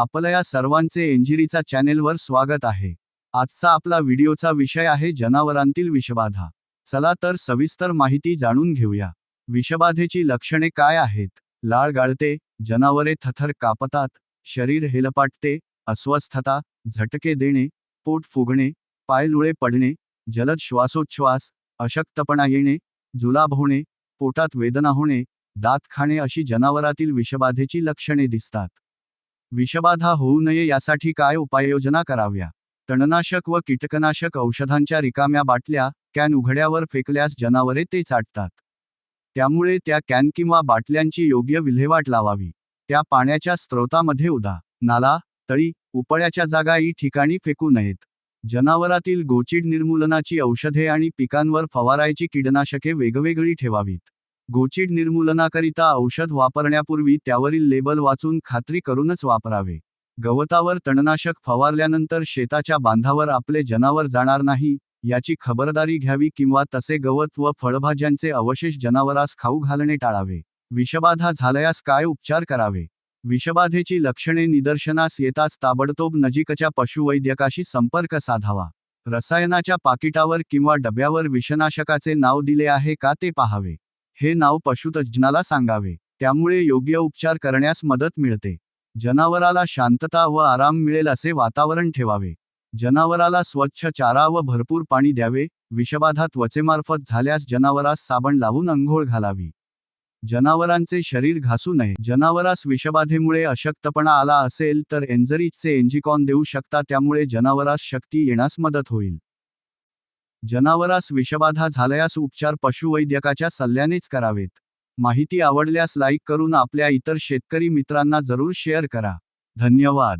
आपल्या सर्वांचे एंजिरीचा चॅनेलवर स्वागत आहे. आजचा आपला व्हिडिओचा विषय आहे जनावरांतील विषबाधा. चला तर सविस्तर माहिती जाणून घेऊया. विषबाधेची लक्षणे काय आहेत? लाळ गाळते जनावरे थथर कापतात शरीर हेलपाटते अस्वस्थता झटके देणे पोट फुगणे पायलुळे पडणे जलद श्वासोच्छ्वास अशक्तपणा येणे जुलाब होणे पोटात वेदना होणे दात खाणे अशी जनावरातील विषबाधेची लक्षणे दिसतात. विषबाधा होऊ नये यासाठी काय उपाययोजना कराव्या? तणनाशक व कीटकनाशक औषधांच्या रिकाम्या बाटल्या कॅन उघड्यावर फेकल्यास जनावरे ते चाटतात. त्यामुळे त्या कॅन किंवा बाटल्यांची योग्य विल्हेवाट लावावी. त्या पाण्याच्या स्त्रोतामध्ये उदा. नाला तळी उपळ्याच्या जागा ई ठिकाणी फेकू नयेत. जनावरातील गोचीड निर्मूलनाची औषधे आणि पिकांवर फवारायची कीटनाशके वेगवेगळी ठेवावीत. गोचीड निर्मूलनाकरिता औषध वापरण्यापूर्वी त्यावरील लेबल वाचून खात्री करूनच वापरावे. गवतावर तणनाशक फवारल्यानंतर शेताच्या बांधावर आपले जनावर जाणार नाही याची खबरदारी घ्यावी किंवा तसे गवत व फळभाज्यांचे अवशेष जनावरास खाऊ घालणे टाळावे. विषबाधा झाल्यास काय उपचार करावे? विषबाधेची लक्षणे निदर्शनास येताच ताबडतोब नजीकच्या पशुवैद्यकाशी संपर्क साधावा. रसायनाच्या पाकिटावर किंवा डब्यावर विषनाशकाचे नाव दिले आहे का ते पाहावे. हे नाव पशुतज्ज्ञाला सांगावे. त्यामुळे योग्य उपचार करण्यास मदत मिळते. जनावराला शांतता व आराम मिळेल असे वातावरण ठेवावे. जनावराला स्वच्छ चारा व भरपूर पाणी द्यावे. विषबाधा त्वचेमार्फत झाल्यास जनावरास साबण लावून अंघोळ घालावी. जनावरांचे शरीर घासू नये. जनावरास विषबाधेमुळे अशक्तपणा आला असेल तर एन्झरीजचे एन्जिकॉन देऊ शकता. त्यामुळे जनावरास शक्ती येण्यास मदत होईल. जनावरास विषबाधा झाल्यास उपचार पशुवैद्यकाच्या सल्ल्यानेच करावेत. माहिती आवडल्यास लाईक करून आपल्या इतर शेतकरी मित्रांना जरूर शेअर करा. धन्यवाद.